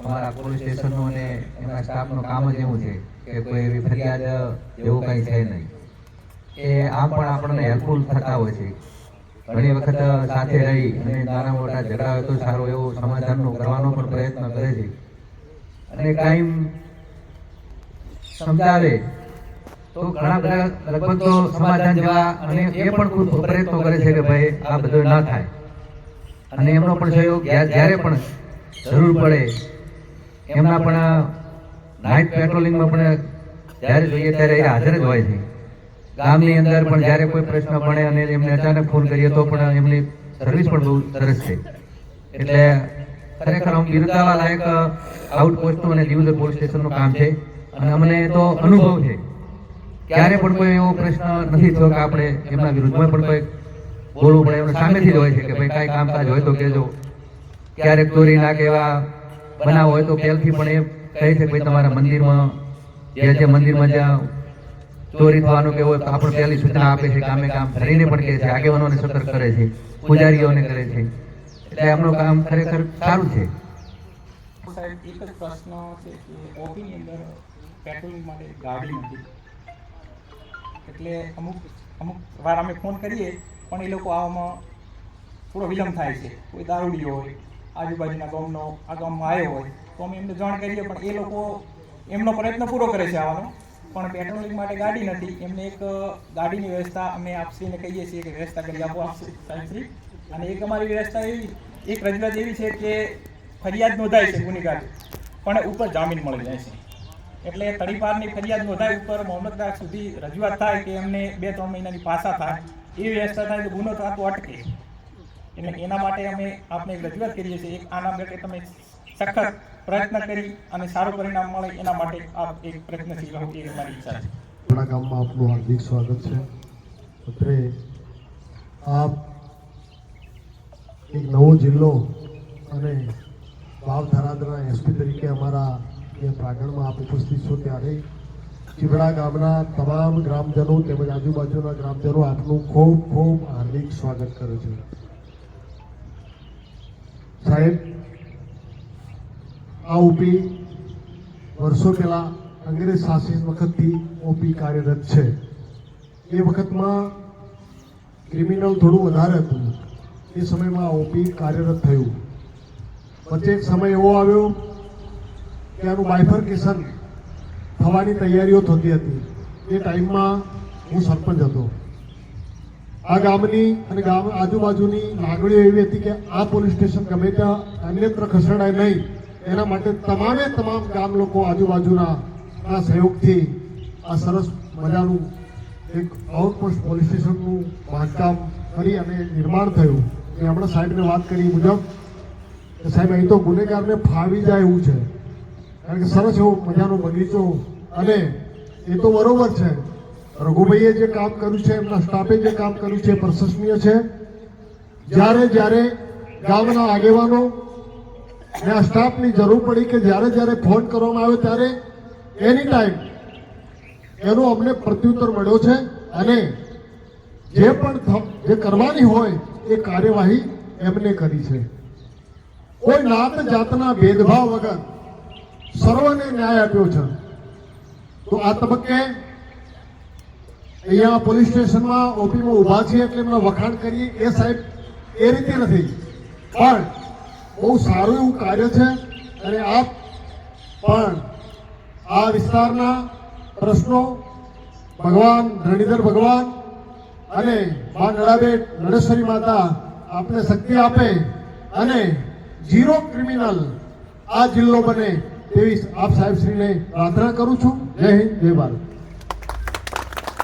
અમારા પોલીસ સ્ટેશનનું અને એમના સ્ટાફનું કામ જ એવું છે કે કોઈ એવી ફરિયાદ એવું કંઈ છે નહીં. એ આમ પણ આપણને હેલ્પફુલ થતા હોય છે. ઘણી વખત સાથે રહી અને નાના મોટા ઝઘડા હોય તો સારું એવું સમાધાનનો કરવાનો પણ પ્રયત્ન કરે છે. અને કાયમ સમજાવે તો ઘણા બધા લગભગ તો સમાધાન જેવા અને એ પણ ખૂબ પ્રયત્નો કરે છે કે ભાઈ આ બધું ના થાય. અને એમનો પણ સહયોગ જ્યા- જ્યારે પણ જરૂર પડે એમના પણ નાઇટ પેટ્રોલિંગમાં પણ જ્યારે જોઈએ ત્યારે એ હાજર જ હોય છે. ગામની અંદર પણ જ્યારે કોઈ પ્રશ્ન પડે અને એમને અચાનક ફોન કરીએ તો પણ એમની સર્વિસ પણ બહુ સરસ છે. એટલે ખરેખર આમ બિરદાવા લાયક આઉટપોસ્ટનું અને દિવસે પોલીસ સ્ટેશનનું કામ છે અને અમને તો અનુભવ છે. ક્યારે પણ કોઈ એવો પ્રશ્ન નથી થયો કે આપણે એમના વિરુદ્ધમાં પણ કોઈ બોલવું પડે, એમને સામેથી જ હોય છે કે ભાઈ કાંઈ કામકાજ હોય તો કહેજો. ક્યારેક ચોરી ના કે એવા બનાવ હોય તો પહેલથી પણ એ કહે છે ભાઈ તમારા મંદિરમાં જે જે મંદિરમાં જ્યાં ચોરી થવાનું કે હોય, આપણે પહેલી સૂચના આપે છે કામે કામ ધરીને પણ કહે છે, આગેવાનોને સતર્ક કરે છે, પૂજારીઓને કરે છે. એટલે એમનું કામ ખરેખર સારું છે. એટલે અમુક અમુક વાર અમે ફોન કરીએ, પણ એ લોકો આવવામાં થોડો વિલંબ થાય છે. કોઈ દારૂડી હોય આજુબાજુના ગામનો, આ ગામમાં આવ્યો હોય, તો અમે એમને જાણ કરીએ, પણ એ લોકો એમનો પ્રયત્ન પૂરો કરે છે આવવાનો પણ પેટ્રોલિંગ માટે ગાડી નથી, એમને એક ગાડીની વ્યવસ્થા અમે આપશ્રીને કહીએ છીએ કે વ્યવસ્થા કરી આપો આપશ્રી સાહેબશ્રી. અને એક અમારી વ્યવસ્થા એવી, એક રજૂઆત એવી છે કે ફરિયાદ નોંધાય છે ગુનેગાર પણ ઉપર જામીન મળી જાય છે. એટલે તડીપારની ફરિયાદ નોંધાય ઉપર મામલતદાર સુધી રજૂઆત થાય કે એમને બે ત્રણ મહિનાની પાસા થાય એવી વ્યવસ્થા થાય તો ગુનો થતો અટકે. એટલે એના માટે અમે આપને એક રજૂઆત કરીએ છીએ. એક આના માટે તમે સખત પ્રયત્ન કરી અને સારું પરિણામ મળે એના માટે આપ એક પ્રયત્નશીલ રહો એ મારી ઈચ્છા છે. આપણા ગામમાં આપનું હાર્દિક સ્વાગત છે. અત્રે આપ એક નવો જિલ્લો અને વાવ થરાદના એસપી તરીકે અમારા જે પ્રાંગણમાં આપ ઉપસ્થિત છો ત્યારે ચીબડા ગામના તમામ ગ્રામજનો તેમજ આજુબાજુના ગ્રામજનો આપનું ખૂબ ખૂબ હાર્દિક સ્વાગત કરે છે. સાહેબ, આ ઓપી વર્ષો પહેલાં અંગ્રેજ શાસન વખતથી ઓપી કાર્યરત છે. એ વખતમાં ક્રિમિનલ થોડું વધારે હતું. એ સમયમાં ઓપી કાર્યરત થયું. વચ્ચે એક સમય એવો આવ્યો કે આનું બાયફર્કેશન થવાની તૈયારીઓ થતી હતી. એ ટાઈમમાં હું સરપંચ હતો. આ ગામની અને ગામ આજુબાજુની લાગણીઓ એવી હતી કે આ પોલીસ સ્ટેશન ગમે ત્યાં અન્યત્ર ખસેડાય નહીં. એના માટે તમામે તમામ ગામ લોકો આજુબાજુના સહયોગથી આ સરસ મજાનું એક આઉટપોસ્ટ પોલીસ સ્ટેશનનું બાંધકામ કરી અને નિર્માણ થયું. એ હમણાં સાહેબને વાત કરી મુજબ સાહેબ, અહીં તો ગુનેગારને ફાવી જાય એવું છે. કારણ કે સરસ એવો મજાનો બગીચો અને એ તો બરોબર છે. રઘુભાઈએ જે કામ કર્યું છે, એમના સ્ટાફે જે કામ કર્યું છે પ્રશંસનીય છે. જ્યારે જ્યારે ગામના આગેવાનો ને આ સ્ટાફની જરૂર પડી કે જ્યારે જ્યારે ફોન કરવામાં આવ્યો, ત્યારે એની ટાઈમ એનો અમને પ્રત્યુત્તર મળ્યો છે અને જે પણ જે કરવાની હોય એ કાર્યવાહી એમને કરી છે. કોઈ નાત જાતના ભેદભાવ વગર સર્વને ન્યાય આપ્યો છે. તો આ તબક્કે અહીંયા પોલીસ સ્ટેશનમાં ઓપીમાં ઊભા છીએ એટલે એમના વખાણ કરીએ. એ સાહેબ, એ રીતે નથી. પણ બહુ સારું એવું કાર્ય છે અને આપ પણ આ વિસ્તારના પ્રશ્નો ભગવાન રણીધર ભગવાન અને મા નડાબેટ નડેશ્વરી માતા આપને શક્તિ આપે અને ઝીરો ક્રિમિનલ આ જિલ્લો બને તેવી આપ સાહેબશ્રીને પ્રાર્થના કરું છું. જય હિન્દ, જય ભારત.